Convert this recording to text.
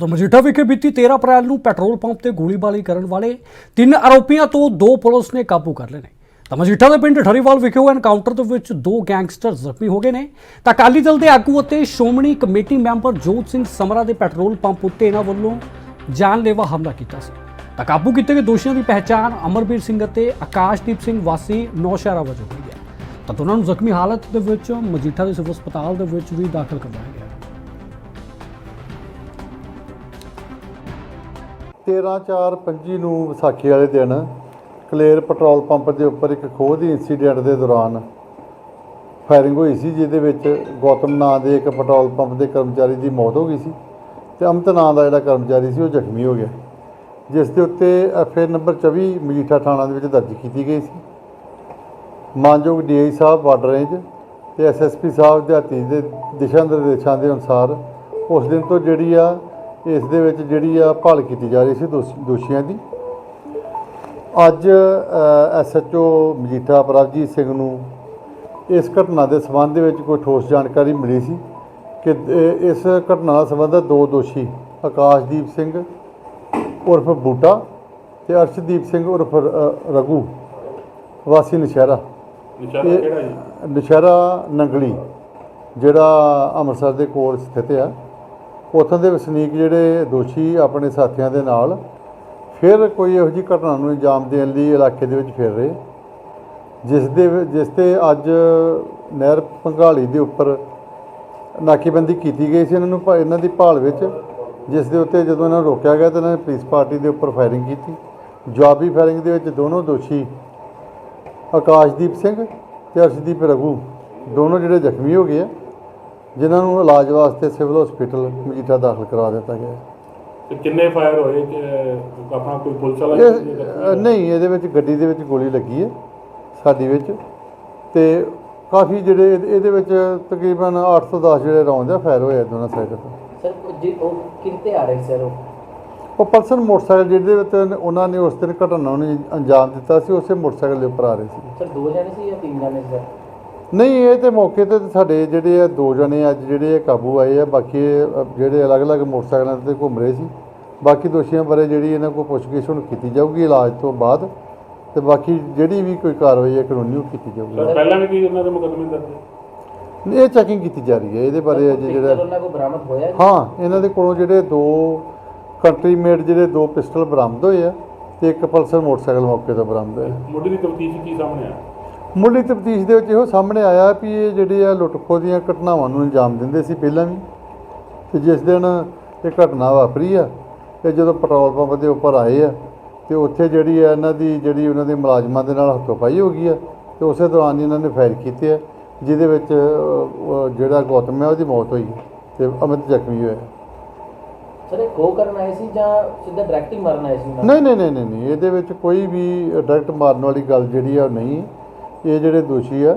ਤਾਂ ਮਜੀਠਾ ਵਿਖੇ ਬੀਤੀ 13 ਅਪ੍ਰੈਲ ਨੂੰ ਪੈਟਰੋਲ ਪੰਪ ਤੇ ਗੋਲੀਬਾਰੀ ਕਰਨ ਵਾਲੇ ਤਿੰਨ ਆਰੋਪੀਆਂ ਤੋਂ ਦੋ ਪੁਲਿਸ ਨੇ ਕਾਬੂ ਕਰ ਲਏ ਨੇ। ਤਾਂ ਮਜੀਠਾ ਦੇ ਪਿੰਡ ਠਰੀਵਾਲ ਵਿਖੇ ਹੋਏ ਐਨਕਾਊਂਟਰ ਦੇ ਵਿੱਚ ਦੋ ਗੈਂਗਸਟਰ ਜ਼ਖਮੀ ਹੋ ਗਏ ਨੇ। ਤਾਂ ਅਕਾਲੀ ਦਲ ਦੇ ਆਗੂ ਅਤੇ ਸ਼੍ਰੋਮਣੀ ਕਮੇਟੀ ਮੈਂਬਰ ਜੋਤ ਸਿੰਘ ਸਮਰਾ ਦੇ ਪੈਟਰੋਲ ਪੰਪ ਉੱਤੇ ਇਹਨਾਂ ਵੱਲੋਂ ਜਾਨਲੇਵਾ ਹਮਲਾ ਕੀਤਾ ਸੀ। ਤਾਂ ਕਾਬੂ ਕੀਤੇ ਗਏ ਦੋਸ਼ੀਆਂ ਦੀ ਪਹਿਚਾਣ ਅਮਰਬੀਰ ਸਿੰਘ ਅਤੇ ਆਕਾਸ਼ਦੀਪ ਸਿੰਘ ਵਾਸੀ ਨੌਸ਼ਹਿਰਾ ਵਜੋਂ ਹੋਈ ਹੈ। ਤਾਂ ਦੋਨਾਂ ਨੂੰ ਜ਼ਖਮੀ ਹਾਲਤ ਦੇ ਵਿੱਚ ਮਜੀਠਾ ਦੇ ਸਿਵਲ ਹਸਪਤਾਲ ਦੇ ਵਿੱਚ ਵੀ ਦਾਖਲ ਕਰਵਾਇਆ ਗਿਆ। 13/4/25 ਨੂੰ ਵਿਸਾਖੀ ਵਾਲੇ ਦਿਨ ਕਲੇਰ ਪੈਟਰੋਲ ਪੰਪ ਦੇ ਉੱਪਰ ਇੱਕ ਖੋਹ ਦੀ ਇਨਸੀਡੈਂਟ ਦੇ ਦੌਰਾਨ ਫਾਇਰਿੰਗ ਹੋਈ ਸੀ, ਜਿਹਦੇ ਵਿੱਚ ਗੌਤਮ ਨਾਂ ਦੇ ਇੱਕ ਪੈਟਰੋਲ ਪੰਪ ਦੇ ਕਰਮਚਾਰੀ ਦੀ ਮੌਤ ਹੋ ਗਈ ਸੀ ਤੇ ਅਮਿਤ ਨਾਂ ਦਾ ਜਿਹੜਾ ਕਰਮਚਾਰੀ ਸੀ ਉਹ ਜ਼ਖਮੀ ਹੋ ਗਿਆ। ਜਿਸ ਦੇ ਉੱਤੇ ਐਫਏ ਨੰਬਰ 24 ਮਜੀਠਾ ਥਾਣਾ ਦੇ ਵਿੱਚ ਦਰਜ ਕੀਤੀ ਗਈ ਸੀ। ਮਾਨਯੋਗ ਡੀਆਈ ਸਾਹਿਬ ਬਾਰਡਰ ਰੇਂਜ ਤੇ ਐਸਐਸਪੀ ਸਾਹਿਬ ਦਿਹਾਤੀ ਦੇ ਦਿਸ਼ਾ ਨਿਰਦੇਸ਼ਾਂ ਦੇ ਅਨੁਸਾਰ ਉਸ ਦਿਨ ਤੋਂ ਜਿਹੜੀ ਆ ਇਸ ਦੇ ਵਿੱਚ ਜਿਹੜੀ ਆ ਭਾਲ ਕੀਤੀ ਜਾ ਰਹੀ ਸੀ ਦੋਸ਼- ਦੋਸ਼ੀਆਂ ਦੀ। ਅੱਜ ਐਸਐਚਓ ਮਜੀਠਾ ਪ੍ਰਭਜੀਤ ਸਿੰਘ ਨੂੰ ਇਸ ਘਟਨਾ ਦੇ ਸੰਬੰਧ ਦੇ ਵਿੱਚ ਕੋਈ ਠੋਸ ਜਾਣਕਾਰੀ ਮਿਲੀ ਸੀ ਕਿ ਇਸ ਘਟਨਾ ਨਾਲ ਸੰਬੰਧਿਤ ਦੋ ਦੋਸ਼ੀ ਆਕਾਸ਼ਦੀਪ ਸਿੰਘ ਉਰਫ ਬੂਟਾ ਤੇ ਅਰਸ਼ਦੀਪ ਸਿੰਘ ਉਰਫ ਰ- ਰਘੂ ਵਾਸੀ ਨਸ਼ਹਿਰਾ। ਨਿਸ਼ਾਨਾ ਕਿਹੜਾ ਜੀ? ਨਸ਼ਹਿਰਾ ਨੰਗਲੀ ਜਿਹੜਾ ਅੰਮ੍ਰਿਤਸਰ ਦੇ ਕੋਲ ਸਥਿਤ ਆ। ਉੱਥੋਂ ਦੇ ਵਸਨੀਕ ਜਿਹੜੇ ਦੋਸ਼ੀ ਆਪਣੇ ਸਾਥੀਆਂ ਦੇ ਨਾਲ ਫਿਰ ਕੋਈ ਇਹੋ ਜਿਹੀ ਘਟਨਾ ਨੂੰ ਅੰਜਾਮ ਦੇਣ ਲਈ ਇਲਾਕੇ ਦੇ ਵਿੱਚ ਫਿਰ ਰਹੇ। ਜਿਸ ਦੇ ਜਿਸ ਤੇ ਅੱਜ ਨਹਿਰ ਪੰਘਾਲੀ ਦੇ ਉੱਪਰ ਨਾਕੇਬੰਦੀ ਕੀਤੀ ਗਈ ਸੀ। ਇਹਨਾਂ ਨੂੰ ਭਾ- ਇਹਨਾਂ ਦੀ ਭਾਲ ਵਿੱਚ ਜਿਸ ਦੇ ਉੱਤੇ ਜਦੋਂ ਇਹਨਾਂ ਨੂੰ ਰੋਕਿਆ ਗਿਆ ਤਾਂ ਇਹਨਾਂ ਨੇ ਪੁਲਿਸ ਪਾਰਟੀ ਦੇ ਉੱਪਰ ਫਾਇਰਿੰਗ ਕੀਤੀ। ਜਵਾਬੀ ਫਾਇਰਿੰਗ ਦੇ ਵਿੱਚ ਦੋਨੋਂ ਦੋਸ਼ੀ ਆਕਾਸ਼ਦੀਪ ਸਿੰਘ ਤੇ ਅਰਸ਼ਦੀਪ ਰਘੂ, ਦੋਨੋਂ ਜਿਹੜੇ ਜ਼ਖਮੀ ਹੋ ਗਏ ਆ। ਜਿਨ੍ਹਾਂ ਨੂੰ ਇਲਾਜ ਵਾਸਤੇ ਸਿਵਲ ਹਸਪੀਟਲ ਮਜੀਠਾ ਦਾਖਲ ਕਰਵਾ ਦਿੱਤਾ ਗਿਆ। ਤੇ ਕਿੰਨੇ ਫਾਇਰ ਹੋਏ ਕਿ ਆਪਣਾ ਕੋਈ ਪੁਲਿਸ ਵਾਲਾ ਇਹ ਨਹੀਂ ਇਹਦੇ ਵਿੱਚ ਗੱਡੀ ਦੇ ਵਿੱਚ ਗੋਲੀ ਲੱਗੀ ਹੈ ਸਾਡੀ ਵਿੱਚ। ਤੇ ਕਾਫੀ ਜਿਹੜੇ ਇਹਦੇ- ਇਹਦੇ ਵਿੱਚ ਤਕਰੀਬਨ 8 ਤੋਂ 10 ਜਿਹੜੇ ਰੌਂਦ ਆ ਫਾਇਰ ਹੋਏ ਆ ਦੋਨਾਂ ਸਾਈਡ ਤੋਂ। ਸਰ ਉਹ ਜੀ ਉਹ ਕਿੰਤੇ ਆ ਰਹੇ ਸਰ ਉਹ? ਉਹ ਪਰਸਨ ਮੋਟਰਸਾਈਕਲ ਜਿਹਦੇ ਵਿੱਚ ਉਹਨਾਂ ਨੇ ਉਸ ਦਿਨ ਘਟਨਾ ਨੂੰ ਅੰਜਾਮ ਦਿੱਤਾ ਸੀ ਉਸੇ ਮੋਟਰਸਾਈਕਲ ਦੇ ਉੱਪਰ ਆ ਰਹੇ ਸੀ। ਸਰ ਦੋ ਜਣੇ ਸੀ ਜਾਂ ਤਿੰਨ ਜਣੇ ਸੀ ਸਰ? ਨਹੀਂ ਇਹ ਤੇ ਮੌਕੇ ਤੇ ਸਾਡੇ ਜਿਹੜੇ ਆ ਦੋ ਜਣੇ ਅੱਜ ਜਿਹੜੇ ਆ ਕਾਬੂ ਆਏ ਆ ਬਾਕੀ ਜਿਹੜੇ ਅਲੱਗ-ਅਲੱਗ ਮੋਟਰਸਾਈਕਲਾਂ ਤੇ ਘੁੰਮ ਰਹੇ ਸੀ। ਬਾਕੀ ਦੋਸ਼ੀਆਂ ਬਾਰੇ ਜਿਹੜੀ ਇਹਨਾਂ ਕੋਲ ਪੁੱਛਗਿੱਛ ਹੁਣ ਕੀਤੀ ਜਾਊਗੀ ਇਲਾਜ ਤੋਂ ਬਾਅਦ ਤੇ ਬਾਕੀ ਜਿਹੜੀ ਵੀ ਕੋਈ ਕਾਰਵਾਈ ਹੈ ਕਾਨੂੰਨੀ ਉਹ ਕੀਤੀ ਜਾਊਗੀ। ਪਹਿਲਾਂ ਵੀ ਕੀ ਉਹਨਾਂ ਦੇ ਮੁਕੱਦਮੇ ਦਰਜ ਇਹ ਚੈਕਿੰਗ ਕੀਤੀ ਜਾ ਰਹੀ ਹੈ ਇਹਦੇ ਬਾਰੇ ਅਜੇ ਜਿਹੜਾ ਉਹਨਾਂ ਕੋਲ ਬਰਾਮਦ ਹੋਇਆ? ਹਾਂ ਇਹਨਾਂ ਦੇ ਕੋਲੋਂ ਜਿਹੜੇ ਦੋ ਕੰਟਰੀ ਮੇਡ ਜਿਹੜੇ ਦੋ ਪਿਸਟਲ ਬਰਾਮਦ ਹੋਏ ਆ ਤੇ ਇੱਕ ਪਲਸਰ ਮੋਟਰਸਾਈਕਲ ਮੌਕੇ ਤੋਂ ਬਰਾਮਦ ਹੋਇਆ। ਮੁੱਢਲੀ ਦੀ ਤਫਤੀਸ਼ ਕੀ ਸਾਹਮਣੇ ਆਇਆ? ਮੁੱਢਲੀ ਤਫਤੀਸ਼ ਦੇ ਵਿੱਚ ਇਹੋ ਸਾਹਮਣੇ ਆਇਆ ਵੀ ਇਹ ਜਿਹੜੇ ਆ ਲੁੱਟਖੋ ਦੀਆਂ ਘਟਨਾਵਾਂ ਨੂੰ ਅੰਜਾਮ ਦਿੰਦੇ ਸੀ ਪਹਿਲਾਂ ਵੀ ਤੇ ਜਿਸ ਦਿਨ ਇਹ ਘਟਨਾ ਵਾਪਰੀ ਆ ਇਹ ਜਦੋਂ ਪੈਟਰੋਲ ਪੰਪ ਦੇ ਉੱਪਰ ਆਏ ਆ ਤੇ ਉੱਥੇ ਜਿਹੜੀ ਆ ਇਹਨਾਂ ਦੀ ਜਿਹੜੀ ਉਹਨਾਂ ਦੇ ਮੁਲਾਜ਼ਮਾਂ ਦੇ ਨਾਲ ਹੱਥੋਂ-ਪਾਈ ਹੋ ਗਈ ਆ ਤੇ ਉਸੇ ਦੌਰਾਨ ਹੀ ਇਹਨਾਂ ਨੇ ਫਾਇਰ ਕੀਤੇ ਆ ਜਿਹਦੇ ਵਿੱਚ ਜਿਹੜਾ ਗੌਤਮ ਹੈ ਉਹਦੀ ਮੌਤ ਹੋਈ ਤੇ ਅਮਿਤ ਜ਼ਖਮੀ ਹੋਇਆ ਸਰ ਇਹ ਕੋ ਕਰਨ ਆਏ ਸੀ ਜਾਂ ਸਿੱਧਾ ਡਾਇਰੈਕਟ ਹੀ ਮਾਰਨ ਆਏ ਸੀ? ਨਹੀਂ ਨਹੀਂ ਨਹੀਂ ਨਹੀਂ ਇਹਦੇ ਵਿੱਚ ਕੋਈ ਵੀ ਡਾਇਰੈਕਟ ਮਾਰਨ ਵਾਲੀ ਗੱਲ ਜਿਹੜੀ ਆ ਉਹ ਨਹੀਂ। ਇਹ ਜਿਹੜੇ ਦੋਸ਼ੀ ਆ